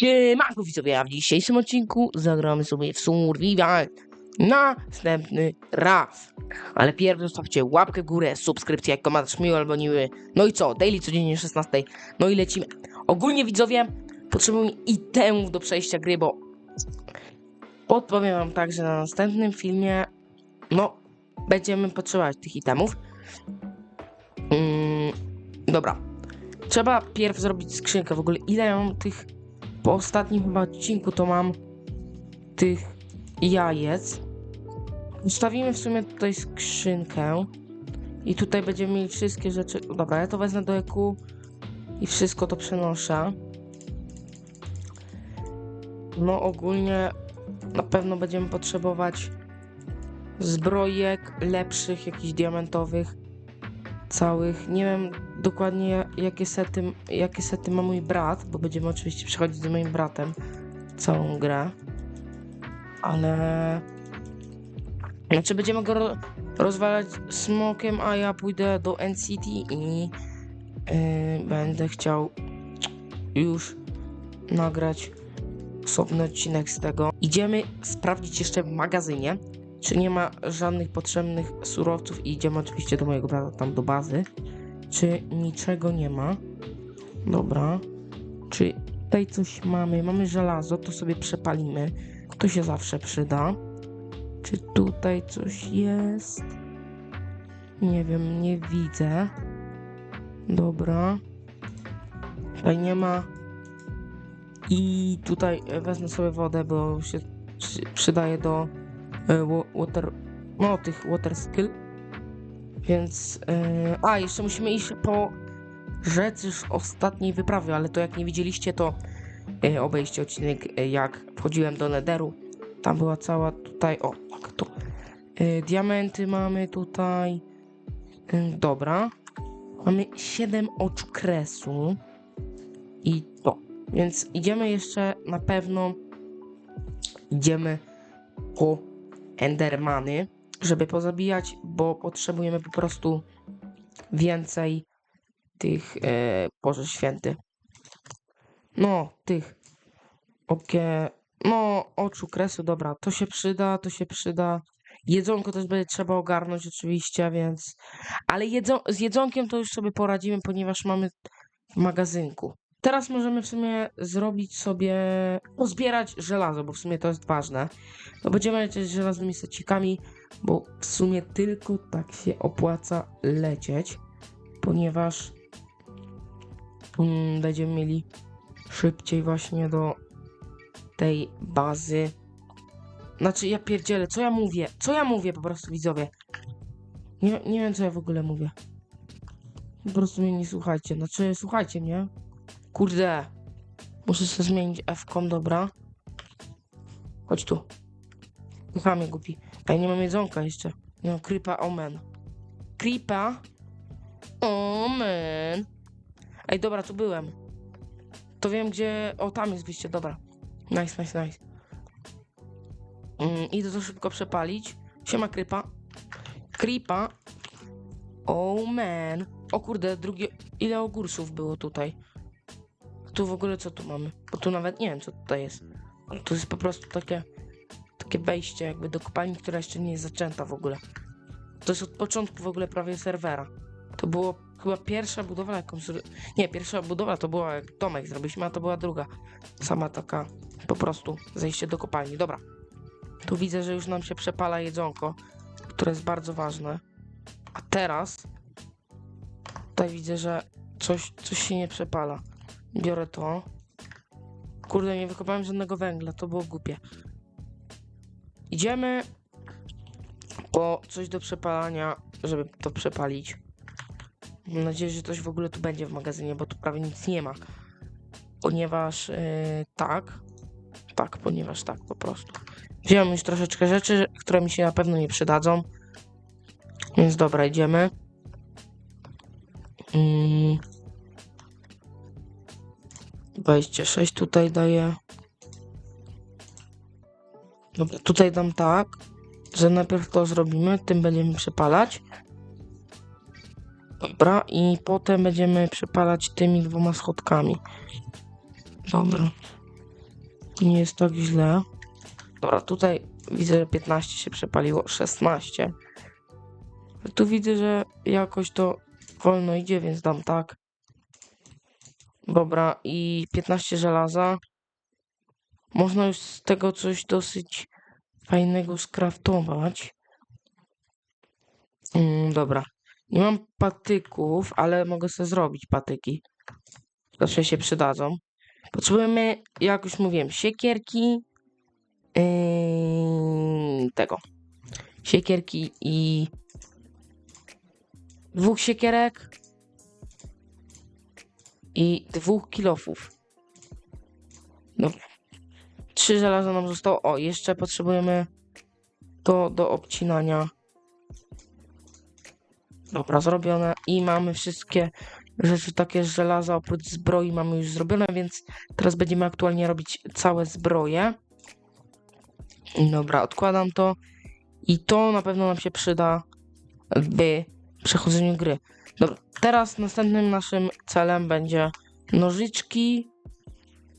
Siemanko widzowie, a w dzisiejszym odcinku zagramy sobie w Survival następny raz. Ale pierw zostawcie łapkę w górę, subskrypcję, komentarz miły albo niły. No i co, daily codziennie o 16. No i lecimy. Ogólnie widzowie, potrzebujemy itemów do przejścia gry, bo podpowiem wam tak, że na następnym filmie, no, będziemy potrzebować tych itemów. Mm, dobra. Trzeba pierw zrobić skrzynkę. W ogóle ile ja mam tych po ostatnim chyba odcinku to mam tych jajec. Ustawimy w sumie tutaj skrzynkę. I tutaj będziemy mieli wszystkie rzeczy. Dobra, ja to wezmę do eku i wszystko to przenoszę. No ogólnie na pewno będziemy potrzebować zbrojek lepszych, jakichś diamentowych, całych. Nie wiem dokładnie ja- jakie sety, jakie sety ma mój brat, bo będziemy oczywiście przechodzić z moim bratem całą grę. Ale... Znaczy będziemy go ro rozwalać smokiem, a ja pójdę do NCT i yy, będę chciał już nagrać osobny odcinek z tego. Idziemy sprawdzić jeszcze w magazynie, czy nie ma żadnych potrzebnych surowców i idziemy oczywiście do mojego brata tam do bazy. Czy niczego nie ma? Dobra. Czy tutaj coś mamy? Mamy żelazo, to sobie przepalimy. To się zawsze przyda. Czy tutaj coś jest? Nie wiem, nie widzę. Dobra. Tutaj nie ma. I tutaj wezmę sobie wodę, bo się przy- przydaje do e, wa- water, no tych water skill. Więc, e, a jeszcze musimy iść po rzeczy z ostatniej wyprawy, ale to jak nie widzieliście, to e, obejście odcinek, e, jak wchodziłem do Netheru. Tam była cała tutaj, o, tak to. E, diamenty mamy tutaj. E, dobra. Mamy 7 oczu kresu. I to. Więc idziemy jeszcze na pewno. Idziemy po Endermany, żeby pozabijać, bo potrzebujemy po prostu więcej tych, e, Boże Święty. No, tych. Okie, no, oczu kresu, dobra, to się przyda, to się przyda. Jedzonko też będzie trzeba ogarnąć oczywiście, więc... Ale jedzo... z jedzonkiem to już sobie poradzimy, ponieważ mamy w magazynku. Teraz możemy w sumie zrobić sobie... pozbierać żelazo, bo w sumie to jest ważne. To będziemy lecieć żelaznymi secikami, bo w sumie tylko tak się opłaca lecieć, ponieważ mm, będziemy mieli szybciej właśnie do tej bazy. Znaczy, ja pierdzielę, co ja mówię? Co ja mówię po prostu, widzowie? Nie, nie wiem, co ja w ogóle mówię. Po prostu mnie nie słuchajcie. Znaczy, słuchajcie mnie. Kurde. Muszę sobie zmienić F-kom, dobra. Chodź tu. Słucha mnie, głupi. A ja nie mam jedzonka jeszcze. Nie mam creepa, omen. Creepa? Omen. Ej, dobra, tu byłem. To wiem, gdzie... O, tam jest wyjście, dobra. Nice, nice, nice. Mm, idę to szybko przepalić. Siema, krypa. Kripa. Oh man. O kurde, drugie... Ile ogórsów było tutaj? Tu w ogóle co tu mamy? Bo tu nawet nie wiem, co tutaj jest. To jest po prostu takie... Takie wejście jakby do kopalni, która jeszcze nie jest zaczęta w ogóle. To jest od początku w ogóle prawie serwera. To było chyba pierwsza budowla, jaką... Nie, pierwsza budowla to była jak domek zrobiliśmy, a to była druga. Sama taka po prostu zejście do kopalni. Dobra. Tu widzę, że już nam się przepala jedzonko, które jest bardzo ważne. A teraz tutaj widzę, że coś, coś się nie przepala. Biorę to. Kurde, nie wykopałem żadnego węgla, to było głupie. Idziemy po coś do przepalania, żeby to przepalić. Mam nadzieję, że coś w ogóle tu będzie w magazynie, bo tu prawie nic nie ma. Ponieważ yy, tak, tak, ponieważ tak po prostu. Wziąłem już troszeczkę rzeczy, które mi się na pewno nie przydadzą. Więc dobra, idziemy. Mm. 26 tutaj daję. Dobra, tutaj dam tak, że najpierw to zrobimy, tym będziemy przepalać. Dobra, i potem będziemy przepalać tymi dwoma schodkami. Dobra. Nie jest tak źle. Dobra, tutaj widzę, że 15 się przepaliło, 16. Tu widzę, że jakoś to wolno idzie, więc dam tak. Dobra, i 15 żelaza. Można już z tego coś dosyć fajnego skraftować. Mm, dobra. Nie mam patyków, ale mogę sobie zrobić patyki. Zawsze się przydadzą. Potrzebujemy, jak już mówiłem, siekierki. Yy, tego. Siekierki i dwóch siekierek i dwóch kilofów. Dobra. Trzy żelaza nam zostało. O, jeszcze potrzebujemy to do obcinania. Dobra, zrobione. I mamy wszystkie rzeczy takie żelaza oprócz zbroi mamy już zrobione, więc teraz będziemy aktualnie robić całe zbroje. Dobra, odkładam to. I to na pewno nam się przyda w przechodzeniu gry. Dobra, teraz następnym naszym celem będzie nożyczki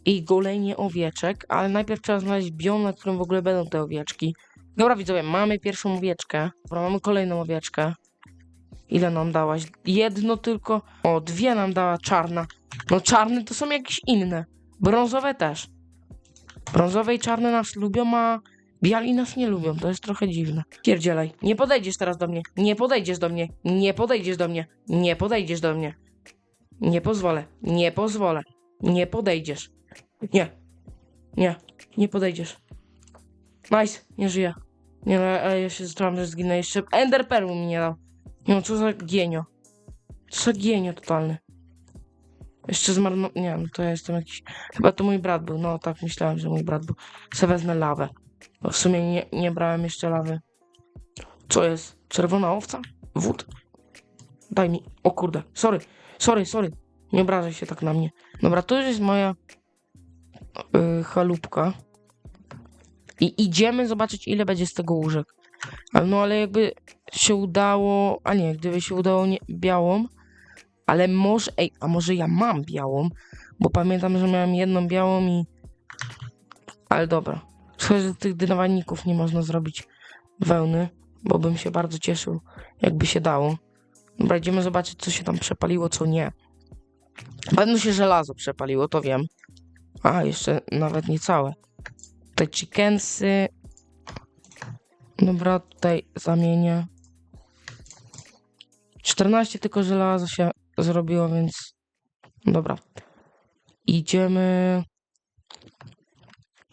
i golenie owieczek, ale najpierw trzeba znaleźć biom, na którym w ogóle będą te owieczki. Dobra widzowie, mamy pierwszą owieczkę. Dobra, mamy kolejną owieczkę. Ile nam dałaś? Jedno tylko. O, dwie nam dała czarna. No czarne to są jakieś inne. Brązowe też. Brązowe i czarne nas lubią, a biali nas nie lubią. To jest trochę dziwne. Pierdzielaj. Nie podejdziesz teraz do mnie. Nie podejdziesz do mnie. Nie podejdziesz do mnie. Nie podejdziesz do mnie. Nie pozwolę. Nie pozwolę. Nie podejdziesz. Nie. Nie. Nie podejdziesz. Nice. Nie żyję. Nie, ale ale ja się zacząłem, że zginę jeszcze. Ender Pearl mi nie dał. No co za genio. Co za genio totalny. Jeszcze zmarno... Nie, no to ja jestem jakiś... Chyba to mój brat był. No tak, myślałem, że mój brat był. Se wezmę lawę. Bo w sumie nie, nie brałem jeszcze lawy. Co jest? Czerwona owca? Wód? Daj mi. O kurde. Sorry. Sorry, sorry. Nie obrażaj się tak na mnie. Dobra, to już jest moja yy, chalupka. I idziemy zobaczyć, ile będzie z tego łóżek. No, ale jakby się udało... A nie, gdyby się udało nie, białą... Ale może... Ej, a może ja mam białą? Bo pamiętam, że miałem jedną białą i... Ale dobra. Szkoda, że tych dynamaników nie można zrobić wełny, bo bym się bardzo cieszył, jakby się dało. Dobra, idziemy zobaczyć, co się tam przepaliło, co nie. Pewno się żelazo przepaliło, to wiem. A, jeszcze nawet nie całe. Tutaj chickensy. Dobra, tutaj zamienię. 14 tylko żelaza się zrobiło, więc... Dobra. Idziemy...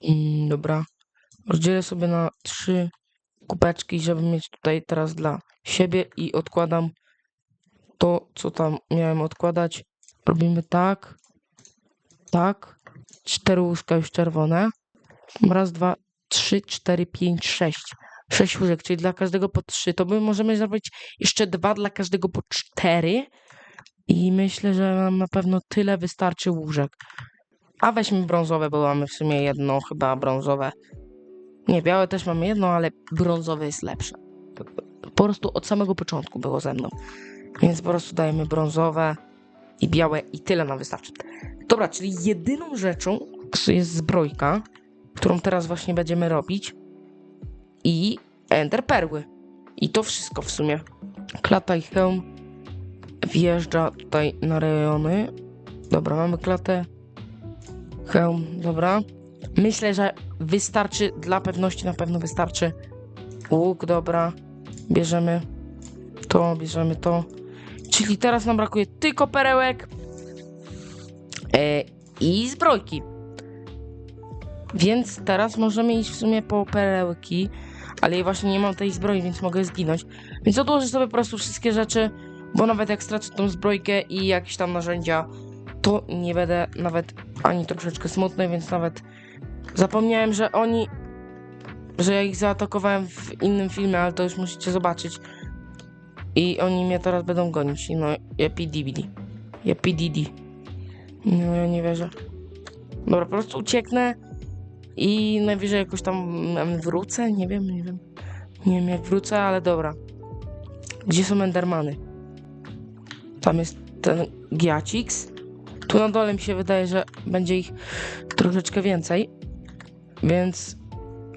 Mm, dobra. Rozdzielę sobie na trzy kubeczki, żeby mieć tutaj teraz dla siebie i odkładam to, co tam miałem odkładać. Robimy tak, tak. Cztery łóżka już czerwone. Raz, dwa, trzy, cztery, pięć, sześć. Sześć łóżek, czyli dla każdego po trzy. To my możemy zrobić jeszcze dwa dla każdego po cztery. I myślę, że nam na pewno tyle wystarczy łóżek. A weźmy brązowe, bo mamy w sumie jedno chyba brązowe. Nie, białe też mamy jedno, ale brązowe jest lepsze. Po prostu od samego początku było ze mną. Więc po prostu dajemy brązowe i białe i tyle nam wystarczy. Dobra, czyli jedyną rzeczą jest zbrojka, którą teraz właśnie będziemy robić i ender perły. I to wszystko w sumie. Klata i hełm wjeżdża tutaj na rejony. Dobra, mamy klatę. Hełm, dobra. Myślę, że wystarczy, dla pewności na pewno wystarczy. Łuk, dobra. Bierzemy to, bierzemy to. Czyli teraz nam brakuje tylko perełek e, i zbrojki. Więc teraz możemy iść w sumie po perełki, ale ja właśnie nie mam tej zbroi, więc mogę zginąć. Więc odłożę sobie po prostu wszystkie rzeczy, bo nawet jak stracę tą zbrojkę i jakieś tam narzędzia, to nie będę nawet ani troszeczkę smutny, więc nawet zapomniałem, że oni, że ja ich zaatakowałem w innym filmie, ale to już musicie zobaczyć. I oni mnie teraz będą gonić. No. Ja PDD. No, ja nie wierzę. Dobra, po prostu ucieknę i najwyżej jakoś tam wrócę. Nie wiem, nie wiem. Nie wiem jak wrócę, ale dobra. Gdzie są Endermany? Tam jest ten Giacix. Tu na dole mi się wydaje, że będzie ich troszeczkę więcej. Więc.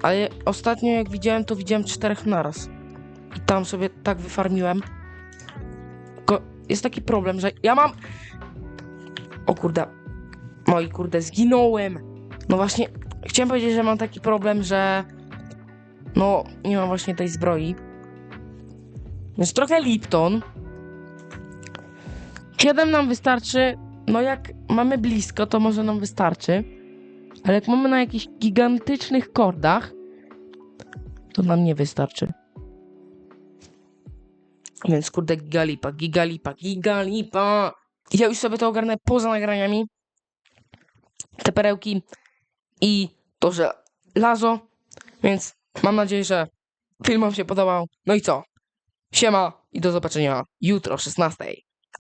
Ale ostatnio jak widziałem, to widziałem czterech naraz. I tam sobie tak wyfarmiłem. Tylko jest taki problem, że ja mam. O kurde. Moi kurde, zginąłem. No właśnie, chciałem powiedzieć, że mam taki problem, że. No, nie mam właśnie tej zbroi. Więc trochę Lipton. 7 nam wystarczy. No jak mamy blisko, to może nam wystarczy. Ale jak mamy na jakichś gigantycznych kordach, to nam nie wystarczy. Więc kurde, gigalipa, gigalipa, gigalipa. Ja już sobie to ogarnę poza nagraniami. Te perełki i to, że lazo. Więc mam nadzieję, że film wam się podobał. No i co? Siema i do zobaczenia jutro o 16.